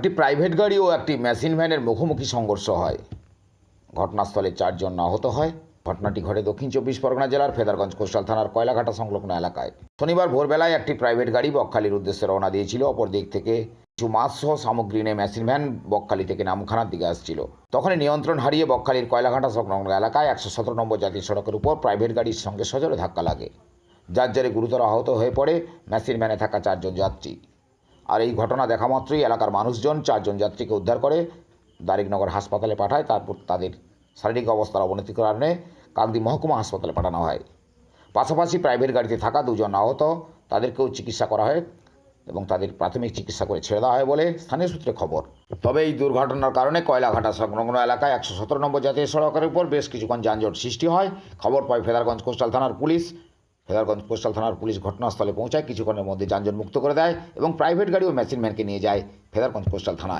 একটি প্রাইভেট গাড়ি ও একটি মেশিন ভ্যানের মুখোমুখি সংঘর্ষ হয়। ঘটনাস্থলে চারজন আহত হয়। ঘটনাটি ঘটে দক্ষিণ চব্বিশ পরগনা জেলার ফেদারগঞ্জ কোস্টাল থানার কয়লাঘাটা সংলগ্ন এলাকায়। শনিবার ভোরবেলায় একটি প্রাইভেট গাড়ি বকখালির উদ্দেশ্যে রওনা দিয়েছিল। অপর দিক থেকে কিছু মাছ সহ সামগ্রী নিয়ে মেশিন ভ্যান বকখালি থেকে নামখানার দিকে আসছিল। তখনই নিয়ন্ত্রণ হারিয়ে বকখালির কয়লাঘাটা সংলগ্ন এলাকায় একশো সতেরো নম্বর জাতীয় সড়কের উপর প্রাইভেট গাড়ির সঙ্গে সজোরে ধাক্কা লাগে। যার জেরে গুরুতর আহত হয়ে পড়ে মেশিন ভ্যানে থাকা চারজন যাত্রী। আর এই ঘটনা দেখা মাত্রই এলাকার মানুষজন, চারজন যাত্রীকে উদ্ধার করে দারিকনগর হাসপাতালে পাঠায়। তারপর তাদের শারীরিক অবস্থার অবনতির কারণে কান্দি মহকুমা হাসপাতালে পাঠানো হয়। পাশাপাশি প্রাইভেট গাড়িতে থাকা দুজন আহত, তাদেরকেও চিকিৎসা করা হয় এবং তাদের প্রাথমিক চিকিৎসা করে ছেড়ে দেওয়া হয় বলে স্থানীয় সূত্রে খবর। তবে এই দুর্ঘটনার কারণে কয়লাঘাটা সংলগ্ন এলাকায় একশো সতেরো নম্বর জাতীয় সড়কের উপর বেশ কিছুক্ষণ যানজট সৃষ্টি হয়। খবর পায় ফেদারগঞ্জ কোস্টাল থানার পুলিশ। ফেদারগঞ্জ কোস্টাল থানার পুলিশ ঘটনাস্থলে পৌঁছায় কিছুক্ষণের মধ্যে যানজট মুক্ত করে দেয় এবং প্রাইভেট গাড়ি ও মেশিন ম্যানকে নিয়ে যায় ফেদারগঞ্জ কোস্টাল থানায়।